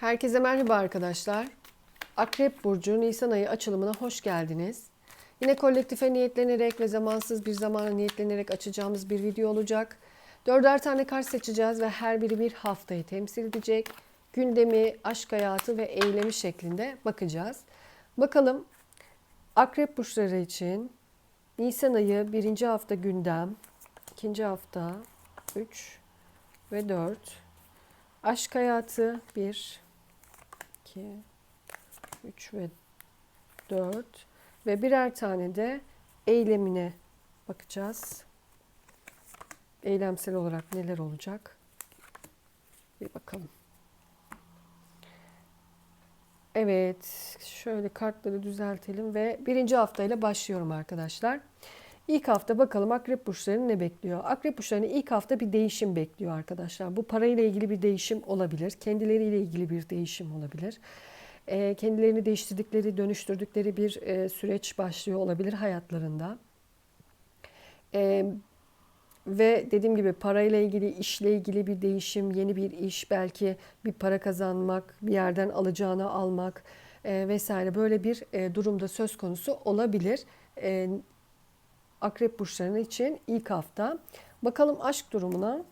Herkese merhaba arkadaşlar. Akrep Burcu Nisan ayı açılımına hoş geldiniz. Yine kolektife niyetlenerek ve zamansız bir zamana niyetlenerek açacağımız bir video olacak. Dörder tane kart seçeceğiz ve her biri bir haftayı temsil edecek. Gündemi, aşk hayatı ve eylemi şeklinde bakacağız. Bakalım Akrep burçları için Nisan ayı birinci hafta gündem, ikinci hafta 3 ve 4. Aşk hayatı 1, 2, 3 ve 4 ve birer tane de eylemine bakacağız. Eylemsel olarak neler olacak? Bir bakalım. Evet, şöyle kartları düzeltelim ve birinci haftayla başlıyorum arkadaşlar. İlk hafta bakalım akrep burçlarını ne bekliyor? Akrep burçlarını ilk hafta bir değişim bekliyor arkadaşlar. Bu parayla ilgili bir değişim olabilir. Kendileriyle ilgili bir değişim olabilir. Ee, kendilerini değiştirdikleri, dönüştürdükleri bir e, süreç başlıyor olabilir hayatlarında. Ee, ve dediğim gibi parayla ilgili, işle ilgili bir değişim, yeni bir iş, belki bir para kazanmak, bir yerden alacağını almak e, vesaire böyle bir e, durumda söz konusu olabilir. Akrep burçlarının için ilk hafta. Bakalım aşk durumuna.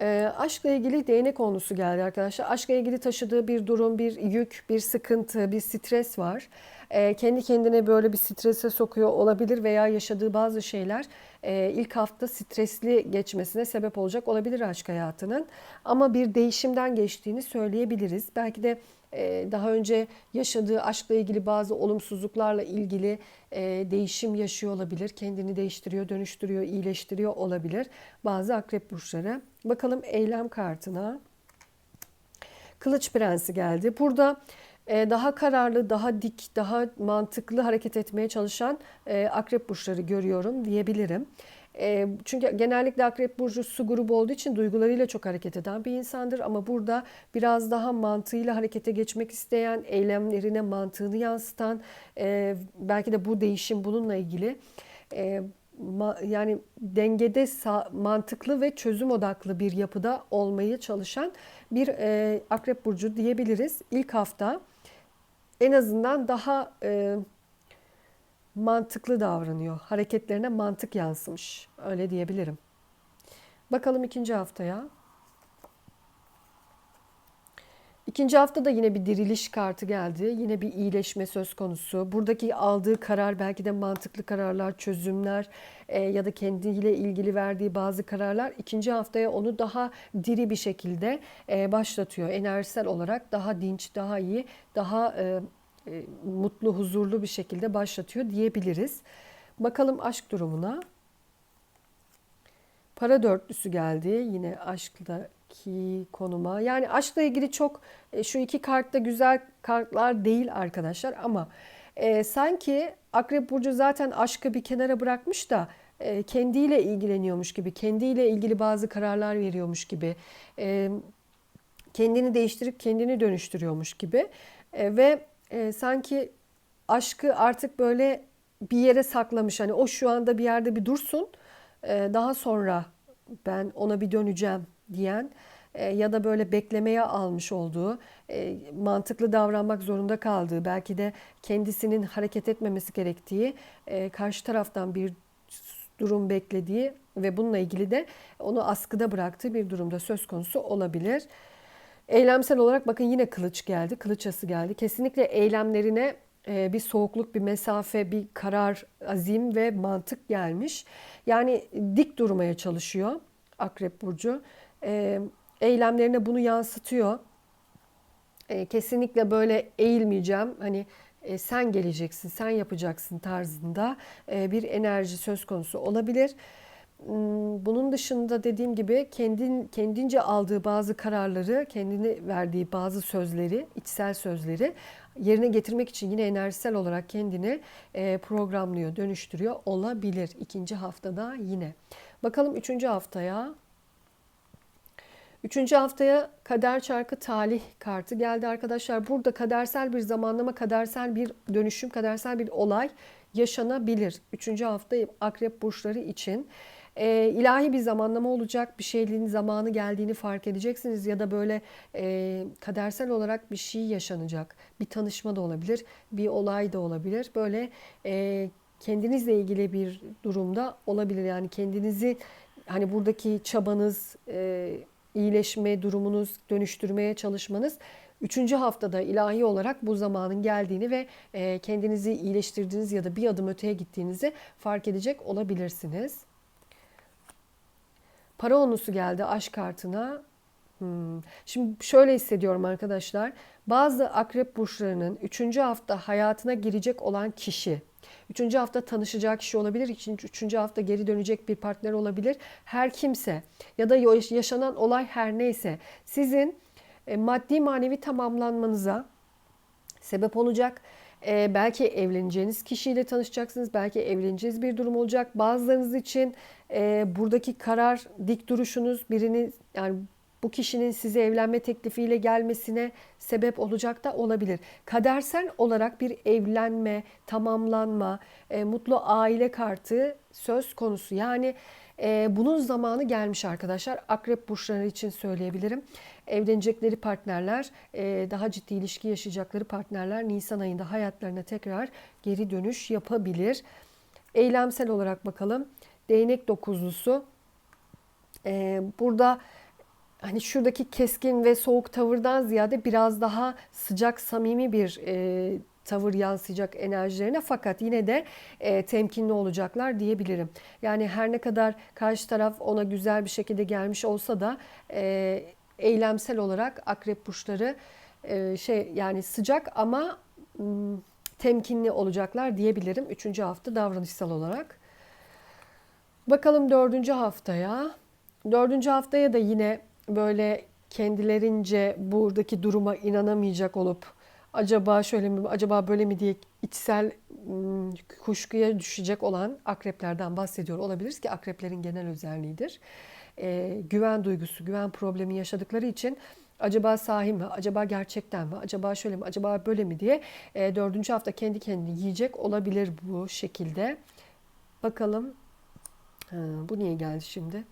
E, aşkla ilgili değnek konusu geldi arkadaşlar. Aşkla ilgili taşıdığı bir durum, bir yük, bir sıkıntı, bir stres var. E, kendi kendine böyle bir strese sokuyor olabilir veya yaşadığı bazı şeyler e, ilk hafta stresli geçmesine sebep olacak olabilir aşk hayatının. Ama bir değişimden geçtiğini söyleyebiliriz. Belki de daha önce yaşadığı aşkla ilgili bazı olumsuzluklarla ilgili e, değişim yaşıyor olabilir. Kendini değiştiriyor, dönüştürüyor, iyileştiriyor olabilir. Bazı akrep burçları. Bakalım eylem kartına. Kılıç Prensi geldi. Burada e, daha kararlı, daha dik, daha mantıklı hareket etmeye çalışan akrep burçları görüyorum diyebilirim. Çünkü genellikle Akrep Burcu su grubu olduğu için duygularıyla çok hareket eden bir insandır. Ama burada biraz daha mantığıyla harekete geçmek isteyen, eylemlerine mantığını yansıtan, belki de bu değişim bununla ilgili yani dengede mantıklı ve çözüm odaklı bir yapıda olmaya çalışan bir Akrep Burcu diyebiliriz. İlk hafta en azından daha mantıklı davranıyor. Hareketlerine mantık yansımış. Öyle diyebilirim. Bakalım ikinci haftaya. İkinci hafta da yine bir diriliş kartı geldi. Yine bir iyileşme söz konusu. Buradaki aldığı karar belki de mantıklı kararlar, çözümler e, ya da kendiyle ilgili verdiği bazı kararlar ikinci haftaya onu daha diri bir şekilde e, başlatıyor. Enerjisel olarak daha dinç, daha iyi, daha e, e, mutlu, huzurlu bir şekilde başlatıyor diyebiliriz. Bakalım aşk durumuna. Para dörtlüsü geldi yine aşktaki konuma. Yani aşkla ilgili çok e, şu iki kartta güzel kartlar değil arkadaşlar ama e, sanki Akrep Burcu zaten aşkı bir kenara bırakmış da e, kendiyle ilgileniyormuş gibi, kendiyle ilgili bazı kararlar veriyormuş gibi, e, kendini değiştirip kendini dönüştürüyormuş gibi e, ve e, sanki aşkı artık böyle bir yere saklamış. Hani o şu anda bir yerde bir dursun. E, daha sonra ben ona bir döneceğim diyen e, ya da böyle beklemeye almış olduğu, e, mantıklı davranmak zorunda kaldığı, belki de kendisinin hareket etmemesi gerektiği, e, karşı taraftan bir durum beklediği ve bununla ilgili de onu askıda bıraktığı bir durumda söz konusu olabilir. Eylemsel olarak bakın yine kılıç geldi, kılıç ası geldi. Kesinlikle eylemlerine e, bir soğukluk, bir mesafe, bir karar, azim ve mantık gelmiş. Yani dik durmaya çalışıyor Akrep Burcu. E, eylemlerine bunu yansıtıyor. E, kesinlikle böyle eğilmeyeceğim. Hani sen geleceksin, sen yapacaksın tarzında bir enerji söz konusu olabilir. Hmm, bunun dışında dediğim gibi kendin kendince aldığı bazı kararları, kendini verdiği bazı sözleri, içsel sözleri yerine getirmek için yine enerjisel olarak kendini e, programlıyor, dönüştürüyor olabilir ikinci haftada yine. Bakalım üçüncü haftaya. Üçüncü haftaya kader çarkı talih kartı geldi arkadaşlar. Burada kadersel bir zamanlama, kadersel bir dönüşüm, kadersel bir olay yaşanabilir. Üçüncü hafta akrep burçları için. E, ilahi bir zamanlama olacak. Bir şeyin zamanı geldiğini fark edeceksiniz ya da böyle e, kadersel olarak bir şey yaşanacak. Bir tanışma da olabilir, bir olay da olabilir. Böyle e, kendinizle ilgili bir durumda olabilir. Yani kendinizi hani buradaki çabanız, e, iyileşme durumunuz, dönüştürmeye çalışmanız Üçüncü haftada ilahi olarak bu zamanın geldiğini ve e, kendinizi iyileştirdiğiniz ya da bir adım öteye gittiğinizi fark edecek olabilirsiniz. Para onusu geldi aşk kartına. Hmm. Şimdi şöyle hissediyorum arkadaşlar. Bazı akrep burçlarının üçüncü hafta hayatına girecek olan kişi, üçüncü hafta tanışacağı kişi olabilir, üçüncü hafta geri dönecek bir partner olabilir. Her kimse ya da yaşanan olay her neyse sizin e, maddi manevi tamamlanmanıza sebep olacak. E, belki evleneceğiniz kişiyle tanışacaksınız. Belki evleneceğiz bir durum olacak. Bazılarınız için e, buradaki karar, dik duruşunuz birini yani bu kişinin size evlenme teklifiyle gelmesine sebep olacak da olabilir. Kadersel olarak bir evlenme, tamamlanma, e, mutlu aile kartı söz konusu. Yani e, bunun zamanı gelmiş arkadaşlar. Akrep burçları için söyleyebilirim. Evlenecekleri partnerler, e, daha ciddi ilişki yaşayacakları partnerler Nisan ayında hayatlarına tekrar geri dönüş yapabilir. Eylemsel olarak bakalım. Değnek dokuzlusu. E, burada hani şuradaki keskin ve soğuk tavırdan ziyade biraz daha sıcak, samimi bir e, tavır yansıyacak enerjilerine fakat yine de e, temkinli olacaklar diyebilirim. Yani her ne kadar karşı taraf ona güzel bir şekilde gelmiş olsa da e, eylemsel olarak akrep burçları e, şey yani sıcak ama m, temkinli olacaklar diyebilirim. Üçüncü hafta davranışsal olarak. Bakalım dördüncü haftaya. Dördüncü haftaya da yine böyle kendilerince buradaki duruma inanamayacak olup acaba şöyle mi, acaba böyle mi diye içsel kuşkuya düşecek olan akreplerden bahsediyor olabiliriz ki akreplerin genel özelliğidir. E, güven duygusu, güven problemi yaşadıkları için acaba sahi mi, acaba gerçekten mi, acaba şöyle mi, acaba böyle mi diye e, dördüncü hafta kendi kendini yiyecek olabilir bu şekilde. Bakalım ha, bu niye geldi şimdi?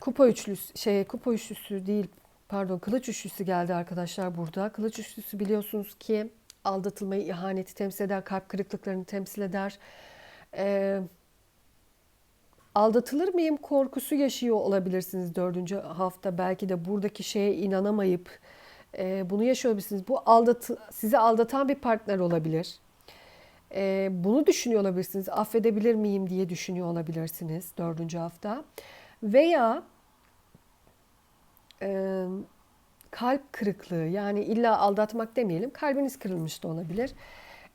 kupa üçlüsü şey kupa üçlüsü değil pardon kılıç üçlüsü geldi arkadaşlar burada. Kılıç üçlüsü biliyorsunuz ki aldatılmayı, ihaneti temsil eder, kalp kırıklıklarını temsil eder. Ee, aldatılır mıyım korkusu yaşıyor olabilirsiniz dördüncü hafta. Belki de buradaki şeye inanamayıp e, bunu yaşıyor olabilirsiniz. Bu aldatı, sizi aldatan bir partner olabilir. E, bunu düşünüyor olabilirsiniz. Affedebilir miyim diye düşünüyor olabilirsiniz dördüncü hafta. Veya e, kalp kırıklığı yani illa aldatmak demeyelim kalbiniz kırılmış da olabilir.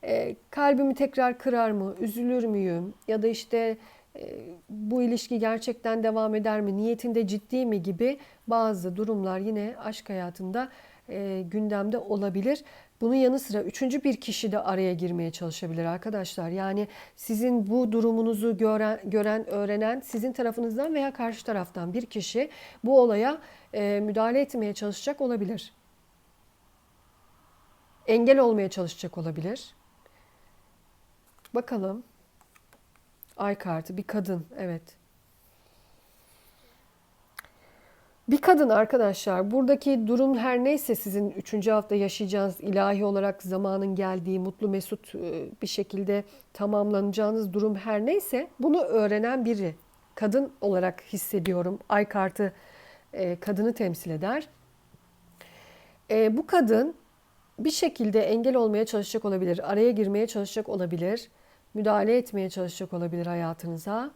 E, kalbimi tekrar kırar mı, üzülür müyüm ya da işte e, bu ilişki gerçekten devam eder mi, niyetinde ciddi mi gibi bazı durumlar yine aşk hayatında e, gündemde olabilir. Bunun yanı sıra üçüncü bir kişi de araya girmeye çalışabilir arkadaşlar. Yani sizin bu durumunuzu gören, gören öğrenen sizin tarafınızdan veya karşı taraftan bir kişi bu olaya e, müdahale etmeye çalışacak olabilir. Engel olmaya çalışacak olabilir. Bakalım. Ay kartı bir kadın evet. Bir kadın arkadaşlar buradaki durum her neyse sizin üçüncü hafta yaşayacağınız ilahi olarak zamanın geldiği mutlu mesut e, bir şekilde tamamlanacağınız durum her neyse bunu öğrenen biri. Kadın olarak hissediyorum. Ay kartı e, kadını temsil eder. E, bu kadın bir şekilde engel olmaya çalışacak olabilir, araya girmeye çalışacak olabilir, müdahale etmeye çalışacak olabilir hayatınıza.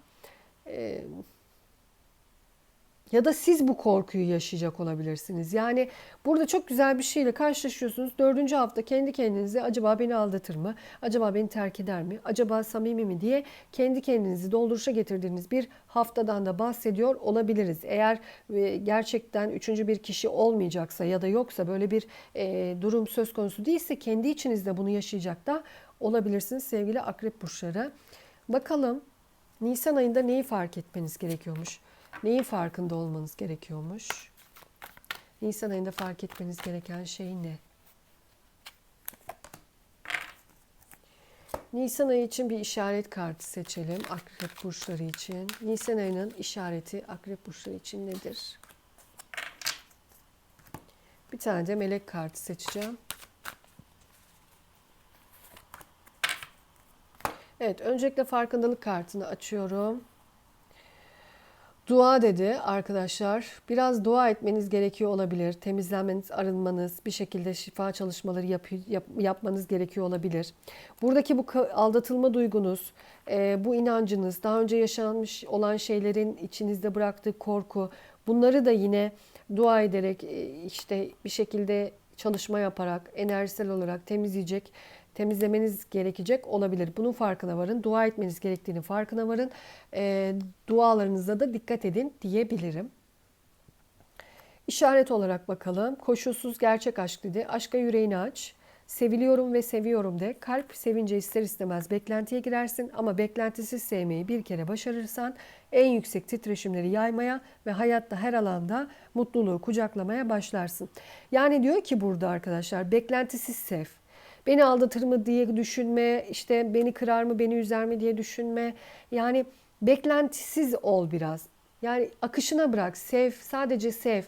Ya da siz bu korkuyu yaşayacak olabilirsiniz. Yani burada çok güzel bir şeyle karşılaşıyorsunuz. Dördüncü hafta kendi kendinize acaba beni aldatır mı? Acaba beni terk eder mi? Acaba samimi mi diye kendi kendinizi dolduruşa getirdiğiniz bir haftadan da bahsediyor olabiliriz. Eğer e, gerçekten üçüncü bir kişi olmayacaksa ya da yoksa böyle bir e, durum söz konusu değilse kendi içinizde bunu yaşayacak da olabilirsiniz sevgili akrep burçları. Bakalım Nisan ayında neyi fark etmeniz gerekiyormuş? Neyin farkında olmanız gerekiyormuş? Nisan ayında fark etmeniz gereken şey ne? Nisan ayı için bir işaret kartı seçelim. Akrep burçları için. Nisan ayının işareti akrep burçları için nedir? Bir tane de melek kartı seçeceğim. Evet, öncelikle farkındalık kartını açıyorum. Dua dedi arkadaşlar. Biraz dua etmeniz gerekiyor olabilir. Temizlenmeniz, arınmanız, bir şekilde şifa çalışmaları yap, yap- yapmanız gerekiyor olabilir. Buradaki bu aldatılma duygunuz, e, bu inancınız, daha önce yaşanmış olan şeylerin içinizde bıraktığı korku, bunları da yine dua ederek, e, işte bir şekilde çalışma yaparak, enerjisel olarak temizleyecek, temizlemeniz gerekecek olabilir. Bunun farkına varın. Dua etmeniz gerektiğini farkına varın. E, dualarınıza da dikkat edin diyebilirim. İşaret olarak bakalım. Koşulsuz gerçek aşk dedi. Aşka yüreğini aç. Seviliyorum ve seviyorum de. Kalp sevince ister istemez beklentiye girersin ama beklentisiz sevmeyi bir kere başarırsan en yüksek titreşimleri yaymaya ve hayatta her alanda mutluluğu kucaklamaya başlarsın. Yani diyor ki burada arkadaşlar beklentisiz sev. Beni aldatır mı diye düşünme, işte beni kırar mı, beni üzer mi diye düşünme. Yani beklentisiz ol biraz. Yani akışına bırak, sev, sadece sev.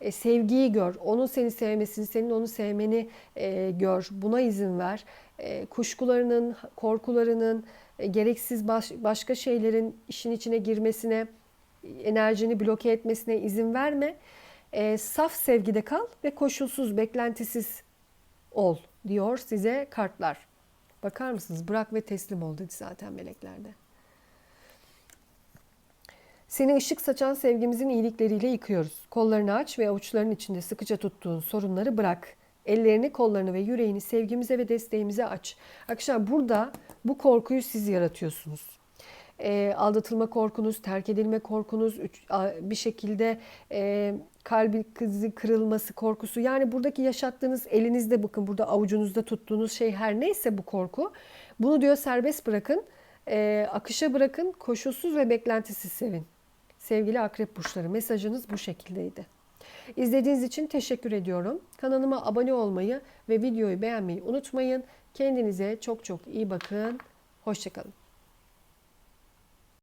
E, sevgiyi gör, onun seni sevmesini, senin onu sevmeni e, gör. Buna izin ver. E, kuşkularının, korkularının, e, gereksiz baş- başka şeylerin işin içine girmesine, enerjini bloke etmesine izin verme. E, saf sevgide kal ve koşulsuz, beklentisiz ol diyor size kartlar. Bakar mısınız? Bırak ve teslim ol dedi zaten meleklerde. Seni ışık saçan sevgimizin iyilikleriyle yıkıyoruz. Kollarını aç ve avuçların içinde sıkıca tuttuğun sorunları bırak. Ellerini, kollarını ve yüreğini sevgimize ve desteğimize aç. Arkadaşlar burada bu korkuyu siz yaratıyorsunuz. E, aldatılma korkunuz, terk edilme korkunuz, üç- a- bir şekilde e, kalbi kızı kırılması korkusu. Yani buradaki yaşattığınız elinizde bakın burada avucunuzda tuttuğunuz şey her neyse bu korku. Bunu diyor serbest bırakın, e, akışa bırakın, koşulsuz ve beklentisiz sevin. Sevgili akrep burçları mesajınız bu şekildeydi. İzlediğiniz için teşekkür ediyorum. Kanalıma abone olmayı ve videoyu beğenmeyi unutmayın. Kendinize çok çok iyi bakın. Hoşçakalın.